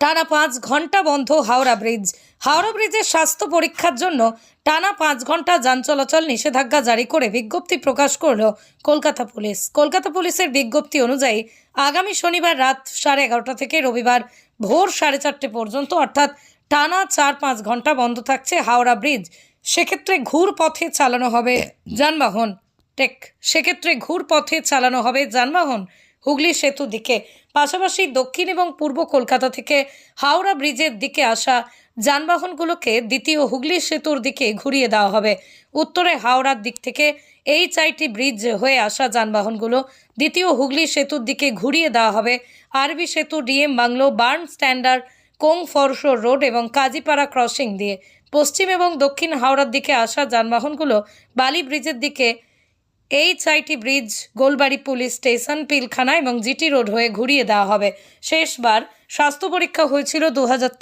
টানা পাঁচ ঘণ্টা বন্ধ হাওড়া ব্রিজ। হাওড়া ব্রিজের স্বাস্থ্য পরীক্ষার জন্য টানা পাঁচ ঘণ্টা যান চলাচল নিষেধাজ্ঞা জারি করে বিজ্ঞপ্তি প্রকাশ করল কলকাতা পুলিশ। কলকাতা পুলিশের বিজ্ঞপ্তি অনুযায়ী আগামী শনিবার রাত সাড়ে এগারোটা থেকে রবিবার ভোর সাড়ে চারটে পর্যন্ত অর্থাৎ টানা চার পাঁচ ঘণ্টা বন্ধ থাকছে হাওড়া ব্রিজ। সেক্ষেত্রে ঘুর পথে চালানো হবে যানবাহন। টেক, সেক্ষেত্রে ঘুর পথে চালানো হবে যানবাহন। হুগলি সেতু দিকে। পাশাপাশি দক্ষিণ এবং পূর্ব কলকাতা থেকে হাওড়া ব্রিজের দিকে আসা যানবাহনগুলোকে দ্বিতীয় হুগলি সেতুর দিকে ঘুরিয়ে দেওয়া হবে। উত্তরে হাওড়ার দিক থেকে এই এইচআইটি ব্রিজ হয়ে আসা যানবাহনগুলো দ্বিতীয় হুগলি সেতুর দিকে ঘুরিয়ে দেওয়া হবে। আরবি সেতু, ডিএম বাংলো, বার্ন স্ট্যান্ডার্ড, কোং ফরশোর রোড এবং কাজীপাড়া ক্রসিং দিয়ে। পশ্চিম এবং দক্ষিণ হাওড়ার দিকে আসা যানবাহনগুলো বালি ব্রিজের দিকে HIT bridge, Golabari police station, Pilkhana এবং জিটি রোড হয়ে ঘুরিয়ে দেওয়া হবে। শেষবার স্বাস্থ্য পরীক্ষা হয়েছিল দু হাজার